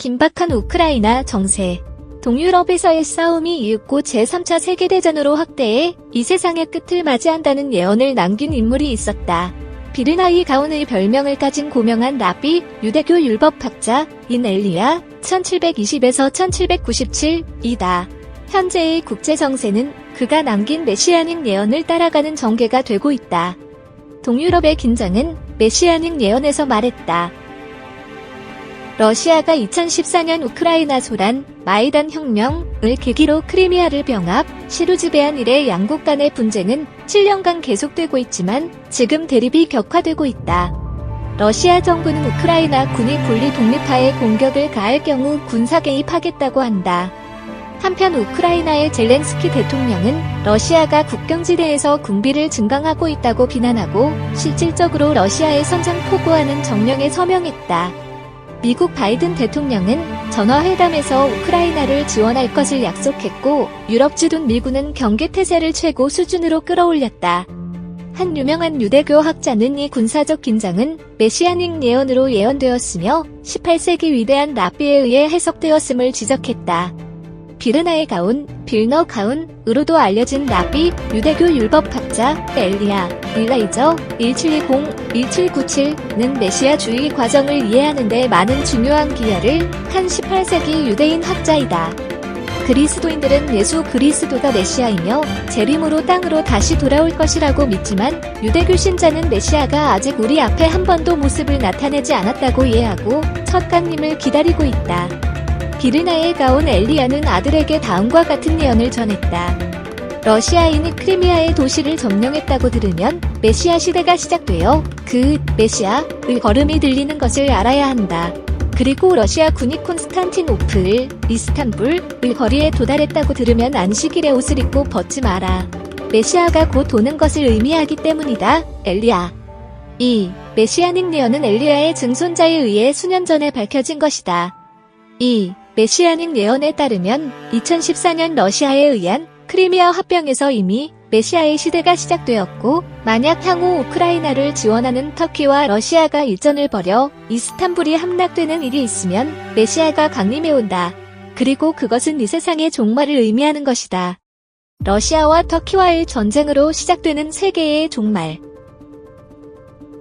긴박한 우크라이나 정세. 동유럽에서의 싸움이 이윽고 제3차 세계대전으로 확대해 이 세상의 끝을 맞이한다는 예언을 남긴 인물이 있었다. 비르나이 가온의 별명을 가진 고명한 라비, 유대교 율법학자 인 엘리야, 1720에서 1797이다. 현재의 국제정세는 그가 남긴 메시아닉 예언을 따라가는 전개가 되고 있다. 동유럽의 긴장은 메시아닉 예언에서 말했다. 러시아가 2014년 우크라이나 소란, 마이단 혁명을 계기로 크리미아를 병합, 시루지배한 이래 양국 간의 분쟁은 7년간 계속되고 있지만 지금 대립이 격화되고 있다. 러시아 정부는 우크라이나 군이 분리 독립파에 공격을 가할 경우 군사 개입하겠다고 한다. 한편 우크라이나의 젤렌스키 대통령은 러시아가 국경지대에서 군비를 증강하고 있다고 비난하고 실질적으로 러시아의 선전 포고하는 정령에 서명했다. 미국 바이든 대통령은 전화회담에서 우크라이나를 지원할 것을 약속했고 유럽 주둔 미군은 경계태세를 최고 수준으로 끌어올렸다. 한 유명한 유대교 학자는 이 군사적 긴장은 메시아닉 예언으로 예언되었으며 18세기 위대한 라비에 의해 해석되었음을 지적했다. 비르나의 가운, 빌너 가운으로도 알려진 라비, 유대교 율법학자, 엘리야, 일라이저, 1720-1797는 메시아주의 과정을 이해하는 데 많은 중요한 기여를 한 18세기 유대인 학자이다. 그리스도인들은 예수 그리스도가 메시아이며 재림으로 땅으로 다시 돌아올 것이라고 믿지만 유대교 신자는 메시아가 아직 우리 앞에 한 번도 모습을 나타내지 않았다고 이해하고 첫 강림을 기다리고 있다. 비르나에 가온 엘리야는 아들에게 다음과 같은 예언을 전했다. 러시아인이 크리미아의 도시를 점령했다고 들으면 메시아 시대가 시작되어 그 메시아의 걸음이 들리는 것을 알아야 한다. 그리고 러시아 군이 콘스탄티노플, 이스탄불의 거리에 도달했다고 들으면 안식일에 옷을 입고 벗지 마라. 메시아가 곧 오는 것을 의미하기 때문이다. 엘리야. 2. 메시아닉 예언은 엘리야의 증손자에 의해 수년 전에 밝혀진 것이다. 2. 메시아닉 예언에 따르면 2014년 러시아에 의한 크리미아 합병에서 이미 메시아의 시대가 시작되었고 만약 향후 우크라이나를 지원하는 터키와 러시아가 일전을 벌여 이스탄불이 함락되는 일이 있으면 메시아가 강림해 온다. 그리고 그것은 이 세상의 종말을 의미하는 것이다. 러시아와 터키와의 전쟁으로 시작되는 세계의 종말.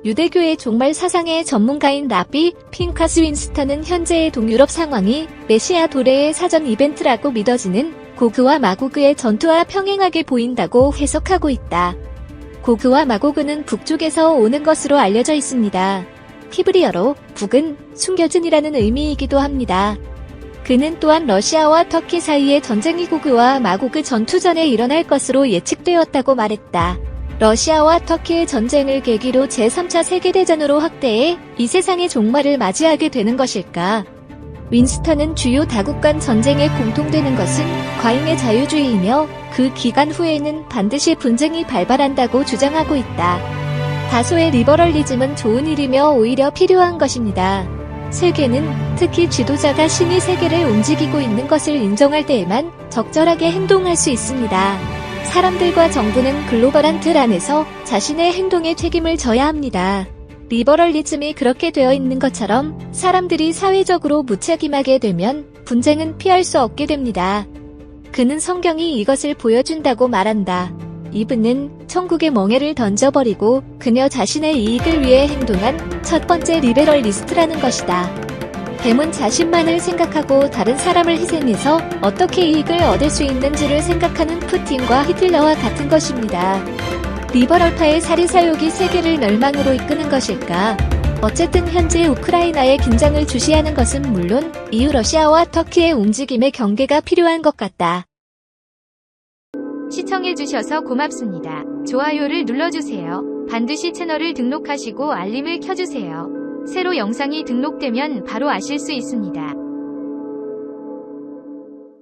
유대교의 종말 사상의 전문가인 라비 핑카스 윈스턴은 현재의 동유럽 상황이 메시아 도래의 사전 이벤트라고 믿어지는 고그와 마고그의 전투와 평행하게 보인다고 해석하고 있다. 고그와 마고그는 북쪽에서 오는 것으로 알려져 있습니다. 히브리어로 북은 숨겨진이라는 의미이기도 합니다. 그는 또한 러시아와 터키 사이의 전쟁이 고그와 마고그 전투 전에 일어날 것으로 예측되었다고 말했다. 러시아와 터키의 전쟁을 계기로 제3차 세계대전으로 확대해 이 세상의 종말을 맞이하게 되는 것일까? 윈스턴은 주요 다국 간 전쟁에 공통되는 것은 과잉의 자유주의이며 그 기간 후에는 반드시 분쟁이 발발한다고 주장하고 있다. 다소의 리버럴리즘은 좋은 일이며 오히려 필요한 것입니다. 세계는 특히 지도자가 신이 세계를 움직이고 있는 것을 인정할 때에만 적절하게 행동할 수 있습니다. 사람들과 정부는 글로벌한 틀 안에서 자신의 행동에 책임을 져야 합니다. 리버럴리즘이 그렇게 되어 있는 것처럼 사람들이 사회적으로 무책임하게 되면 분쟁은 피할 수 없게 됩니다. 그는 성경이 이것을 보여준다고 말한다. 이브는 천국의 멍해를 던져버리고 그녀 자신의 이익을 위해 행동한 첫 번째 리베럴리스트라는 것이다. 뱀은 자신만을 생각하고 다른 사람을 희생해서 어떻게 이익을 얻을 수 있는지를 생각하는 푸틴과 히틀러와 같은 것입니다. 리버럴파의 사리사욕이 세계를 멸망으로 이끄는 것일까? 어쨌든 현재 우크라이나의 긴장을 주시하는 것은 물론 이후 러시아와 터키의 움직임의 경계가 필요한 것 같다. 시청해주셔서 고맙습니다. 좋아요를 눌러주세요. 반드시 채널을 등록하시고 알림을 켜주세요. 새로 영상이 등록되면 바로 아실 수 있습니다.